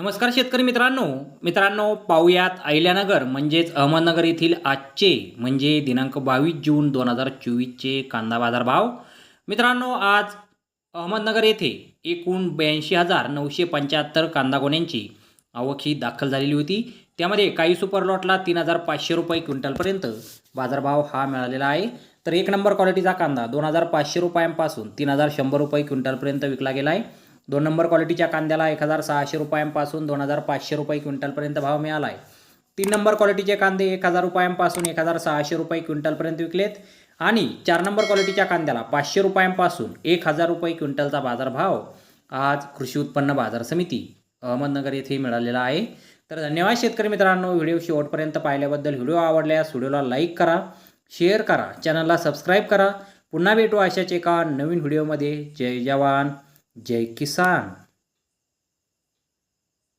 नमस्कार शेतकरी मित्रांनो. मित्रांनो पाहुयात अहिल्यानगर म्हणजेच अहमदनगर येथील आजचे म्हणजे दिनांक बावीस जून दोन हजार चोवीसचे कांदा बाजार भाव मित्रांनो आज अहमदनगर येथे एकूण ब्याऐंशी हजार नऊशे पंच्याहत्तर कांदा गोण्यांची आवक ही दाखल झालेली होती. त्यामध्ये काही सुपर लॉटला तीन हजार पाचशे रुपये क्विंटलपर्यंत बाजारभाव हा मिळालेला आहे. तर एक नंबर क्वालिटीचा कांदा दोन हजार पाचशे रुपयांपासून तीन हजार शंभर रुपये क्विंटलपर्यंत विकला गेला आहे. दोन नंबर क्वालिटीच्या कांद्याला एक हजार सहाशे रुपयांपासून दोन हजार पाचशे रुपये क्विंटलपर्यंत भाव मिळाला आहे तीन नंबर क्वालिटीचे कांदे एक हजार रुपयांपासून एक हजार सहाशे रुपये क्विंटलपर्यंत विकलेत. आणि चार नंबर क्वालिटीच्या कांद्याला पाचशे रुपयांपासून एक हजार रुपये क्विंटलचा बाजारभाव आज कृषी उत्पन्न बाजार समिती अहमदनगर येथे मिळालेला आहे. तर धन्यवाद शेतकरी मित्रांनो व्हिडिओ शेवटपर्यंत पाहिल्याबद्दल व्हिडिओ आवडल्यास व्हिडिओला लाईक करा शेअर करा चॅनलला सबस्क्राईब करा. पुन्हा भेटू अशाच एका नवीन व्हिडिओमध्ये. जय जवान. जय किसान